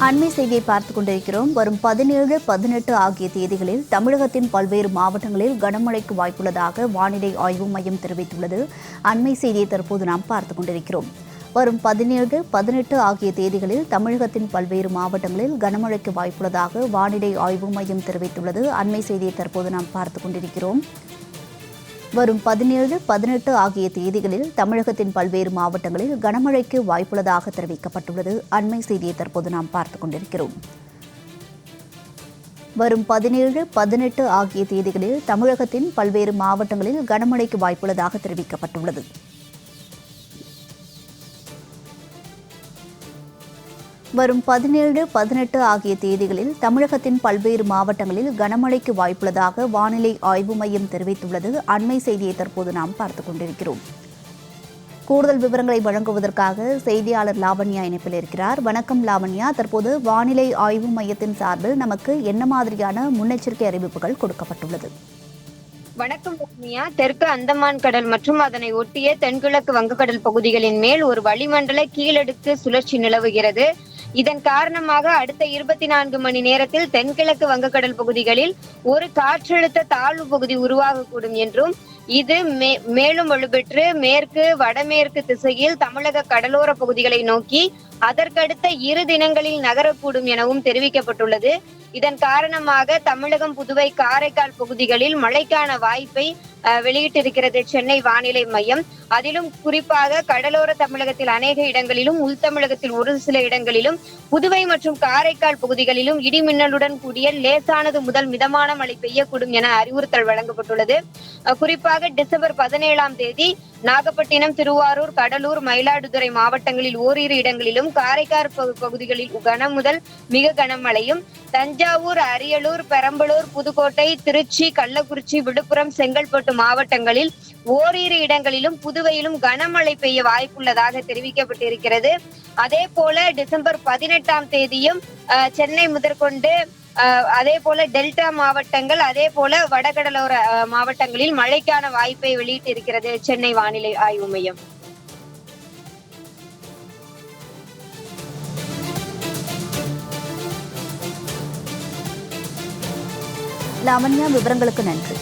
அண்மை செய்தியை பார்த்துக் கொண்டிருக்கிறோம். வரும் பதினேழு பதினெட்டு ஆகிய தேதிகளில் தமிழகத்தின் பல்வேறு மாவட்டங்களில் கனமழைக்கு வாய்ப்புள்ளதாக வானிலை ஆய்வு மையம் தெரிவித்துள்ளது. அண்மை செய்தியை தற்போது நாம் பார்த்துக் கொண்டிருக்கிறோம். வரும் பதினேழு பதினெட்டு ஆகிய தேதிகளில் தமிழகத்தின் பல்வேறு மாவட்டங்களில் கனமழைக்கு வாய்ப்புள்ளதாக வானிலை ஆய்வு மையம் தெரிவித்துள்ளது. அண்மை செய்தியை தற்போது நாம் பார்த்துக் கொண்டிருக்கிறோம். வரும் பதினேழு பதினெட்டு ஆகிய தேதிகளில் தமிழகத்தின் பல்வேறு மாவட்டங்களில் கனமழைக்கு வாய்ப்புள்ளதாக தெரிவிக்கப்பட்டுள்ளது. அண்மை செய்தியை தற்போது நாம் பார்த்துக் கொண்டிருக்கிறோம். வரும் பதினேழு பதினெட்டு ஆகிய தேதிகளில் தமிழகத்தின் பல்வேறு மாவட்டங்களில் கனமழைக்கு வாய்ப்புள்ளதாக தெரிவிக்கப்பட்டுள்ளது. வரும் பதினேழு பதினெட்டு ஆகிய தேதிகளில் தமிழகத்தின் பல்வேறு மாவட்டங்களில் கனமழைக்கு வாய்ப்புள்ளதாக வானிலை ஆய்வு மையம் தெரிவித்துள்ளது. அண்மை செய்தியை தற்போது நாம் பார்த்துக் கொண்டிருக்கிறோம். கூடுதல் விவரங்களை வழங்குவதற்காக செய்தியாளர் லாவண்யா இணைப்பில் இருக்கிறார். வணக்கம் லாவண்யா. தற்போது வானிலை ஆய்வு மையத்தின் சார்பில் நமக்கு என்ன மாதிரியான முன்னெச்சரிக்கை அறிவிப்புகள் கொடுக்கப்பட்டுள்ளது? வணக்கம் ரம்யா தெற்கு அந்தமான் கடல் மற்றும் அதனை ஒட்டிய தென்கிழக்கு வங்கக்கடல் பகுதிகளின் மேல் ஒரு வளிமண்டல கீழடுக்கு சுழற்சி நிலவுகிறது. இதன் காரணமாக அடுத்த இருபத்தி நான்கு மணி நேரத்தில் தென்கிழக்கு வங்கக்கடல் பகுதிகளில் ஒரு காற்றழுத்த தாழ்வு பகுதி உருவாகக்கூடும் என்றும் இது மே மேலும் வலுப்பெற்று மேற்கு வடமேற்கு திசையில் தமிழக கடலோர பகுதிகளை நோக்கி அதற்கடுத்த இரு தினங்களில் நகரக்கூடும் எனவும் தெரிவிக்கப்பட்டுள்ளது. இதன் காரணமாக தமிழகம் புதுவை காரைக்கால் பகுதிகளில் மழைக்கான வாய்ப்பை வெளியிட்டிருக்கிறது சென்னை வானிலை மையம். அதிலும் குறிப்பாக கடலோர தமிழகத்தில் அநேக இடங்களிலும் உள் தமிழகத்தில் ஒரு சில இடங்களிலும் புதுவை மற்றும் காரைக்கால் பகுதிகளிலும் இடிமின்னலுடன் கூடிய லேசானது முதல் மிதமான மழை பெய்யக்கூடும் என அறிவுறுத்தல் வழங்கப்பட்டுள்ளது. குறிப்பாக டிசம்பர் பதினேழாம் தேதி நாகப்பட்டினம் திருவாரூர் கடலூர் மயிலாடுதுறை மாவட்டங்களில் ஓரிரு இடங்களிலும் காரைக்கால் பகு- பகுதிகளில் கன முதல் மிக கனமழையும் தஞ்சாவூர் அரியலூர் பெரம்பலூர் புதுக்கோட்டை திருச்சி கள்ளக்குறிச்சி விழுப்புரம் செங்கல்பட்டு மாவட்டங்களில் ஓரிரு இடங்களிலும் புதுவையிலும் கனமழை பெய்ய வாய்ப்புள்ளதாக தெரிவிக்கப்பட்டிருக்கிறது. அதே போல டிசம்பர் பதினெட்டாம் தேதியும் சென்னை முதற்கொண்டு அதே போல டெல்டா மாவட்டங்கள் அதே போல வடகடலோர மாவட்டங்களில் மழைக்கான வாய்ப்பை வெளியிட்டு இருக்கிறது சென்னை வானிலை ஆய்வு மையம். லாவண்யா விவரங்களுக்கு நன்றி.